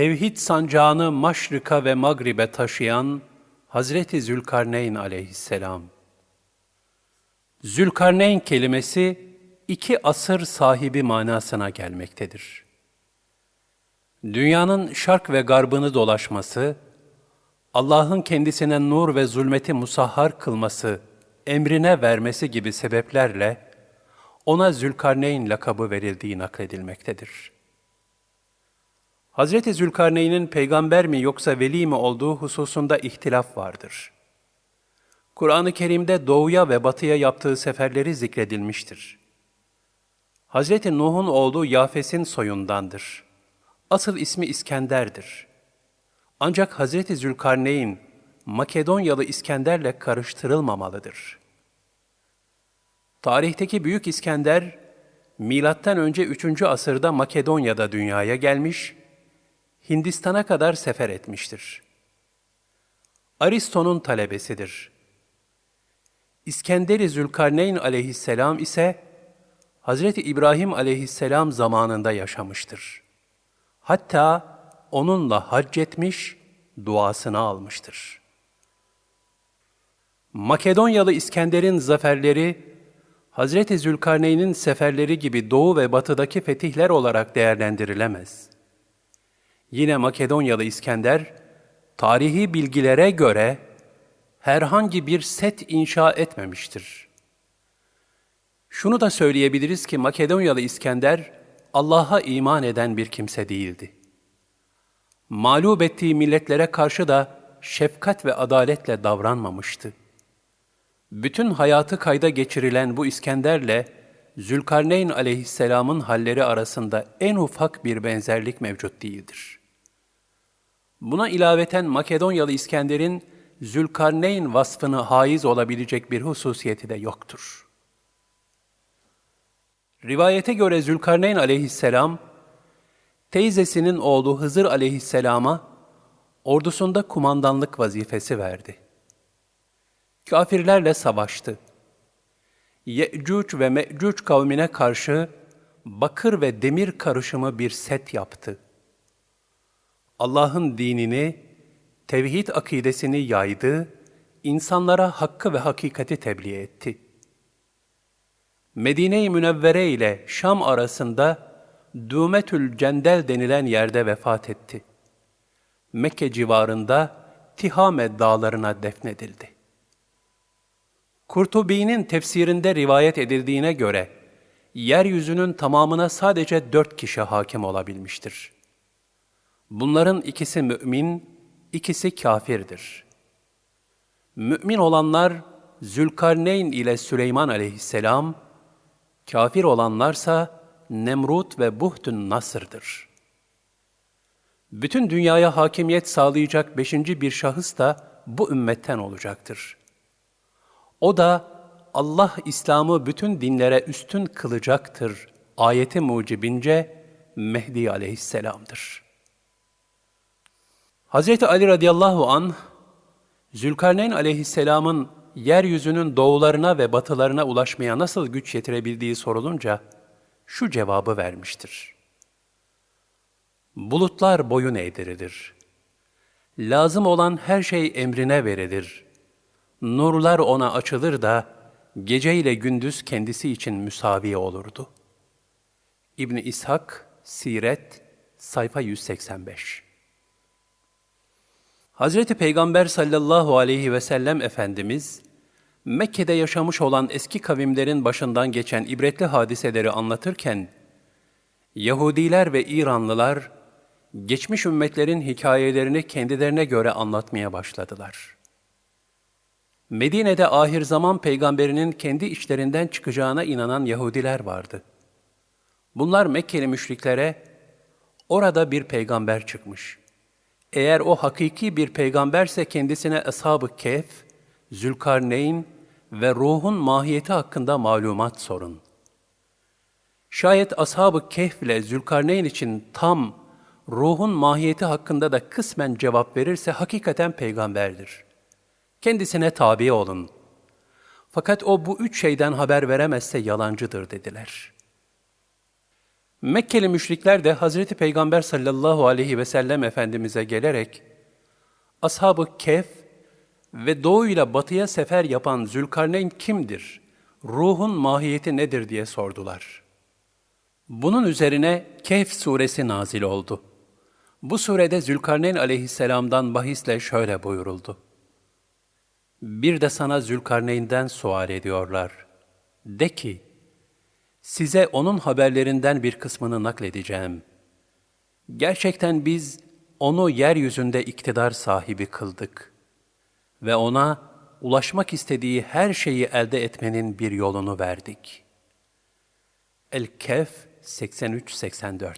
Tevhid sancağını maşrika ve magribe taşıyan Hazreti Zülkarneyn aleyhisselam. Zülkarneyn kelimesi iki asır sahibi manasına gelmektedir. Dünyanın şark ve garbını dolaşması, Allah'ın kendisine nur ve zulmeti musahhar kılması, emrine vermesi gibi sebeplerle ona Zülkarneyn lakabı verildiği nakledilmektedir. Hazreti Zülkarneyn'in peygamber mi yoksa veli mi olduğu hususunda ihtilaf vardır. Kur'an-ı Kerim'de doğuya ve batıya yaptığı seferleri zikredilmiştir. Hazreti Nuh'un oğlu Yafes'in soyundandır. Asıl ismi İskender'dir. Ancak Hazreti Zülkarneyn, Makedonyalı İskender'le karıştırılmamalıdır. Tarihteki Büyük İskender, önce 3. asırda Makedonya'da dünyaya gelmiş, Hindistan'a kadar sefer etmiştir. Aristo'nun talebesidir. İskender-i Zülkarneyn aleyhisselam ise Hazreti İbrahim aleyhisselam zamanında yaşamıştır. Hatta onunla hac etmiş, duasını almıştır. Makedonyalı İskender'in zaferleri, Hazreti Zülkarneyn'in seferleri gibi doğu ve batıdaki fetihler olarak değerlendirilemez. Yine Makedonyalı İskender, tarihi bilgilere göre herhangi bir set inşa etmemiştir. Şunu da söyleyebiliriz ki Makedonyalı İskender, Allah'a iman eden bir kimse değildi. Mağlup ettiği milletlere karşı da şefkat ve adaletle davranmamıştı. Bütün hayatı kayda geçirilen bu İskender'le Zülkarneyn aleyhisselamın halleri arasında en ufak bir benzerlik mevcut değildir. Buna ilaveten Makedonyalı İskender'in Zülkarneyn vasfını haiz olabilecek bir hususiyeti de yoktur. Rivayete göre Zülkarneyn aleyhisselam, teyzesinin oğlu Hızır aleyhisselama ordusunda kumandanlık vazifesi verdi. Kafirlerle savaştı. Ye'cuc ve Me'cuc kavmine karşı bakır ve demir karışımı bir set yaptı. Allah'ın dinini, tevhid akidesini yaydı, insanlara hakkı ve hakikati tebliğ etti. Medine-i Münevvere ile Şam arasında Dümetül Cendel denilen yerde vefat etti. Mekke civarında Tihame dağlarına defnedildi. Kurtubi'nin tefsirinde rivayet edildiğine göre, yeryüzünün tamamına sadece dört kişi hakim olabilmiştir. Bunların ikisi mümin, ikisi kafirdir. Mümin olanlar Zülkarneyn ile Süleyman aleyhisselam, kafir olanlarsa Nemrut ve Buhtun Nasır'dır. Bütün dünyaya hakimiyet sağlayacak beşinci bir şahıs da bu ümmetten olacaktır. O da Allah İslam'ı bütün dinlere üstün kılacaktır. Ayeti mucibince Mehdi aleyhisselamdır. Hz. Ali radıyallahu an Zülkarneyn aleyhisselamın yeryüzünün doğularına ve batılarına ulaşmaya nasıl güç yetirebildiği sorulunca şu cevabı vermiştir. Bulutlar boyun eğdirilir. Lazım olan her şey emrine verilir. Nurlar ona açılır da gece ile gündüz kendisi için müsavi olurdu. İbn İshak Siret sayfa 185 Hazreti Peygamber sallallahu aleyhi ve sellem Efendimiz, Mekke'de yaşamış olan eski kavimlerin başından geçen ibretli hadiseleri anlatırken, Yahudiler ve İranlılar, geçmiş ümmetlerin hikayelerini kendilerine göre anlatmaya başladılar. Medine'de ahir zaman peygamberinin kendi içlerinden çıkacağına inanan Yahudiler vardı. Bunlar Mekkeli müşriklere, orada bir peygamber çıkmış. Eğer o hakiki bir peygamberse kendisine Ashab-ı Kehf, Zülkarneyn ve ruhun mahiyeti hakkında malumat sorun. Şayet Ashab-ı Kehf ile Zülkarneyn için tam ruhun mahiyeti hakkında da kısmen cevap verirse hakikaten peygamberdir. Kendisine tabi olun. Fakat o bu üç şeyden haber veremezse yalancıdır dediler. Mekkeli müşrikler de Hazreti Peygamber sallallahu aleyhi ve sellem Efendimiz'e gelerek, Ashab-ı Kehf ve doğuyla batıya sefer yapan Zülkarneyn kimdir? Ruhun mahiyeti nedir diye sordular. Bunun üzerine Kehf suresi nazil oldu. Bu surede Zülkarneyn aleyhisselamdan bahisle şöyle buyuruldu. Bir de sana Zülkarneyn'den sual ediyorlar. De ki, size onun haberlerinden bir kısmını nakledeceğim. Gerçekten biz onu yeryüzünde iktidar sahibi kıldık ve ona ulaşmak istediği her şeyi elde etmenin bir yolunu verdik. El-Kehf 83-84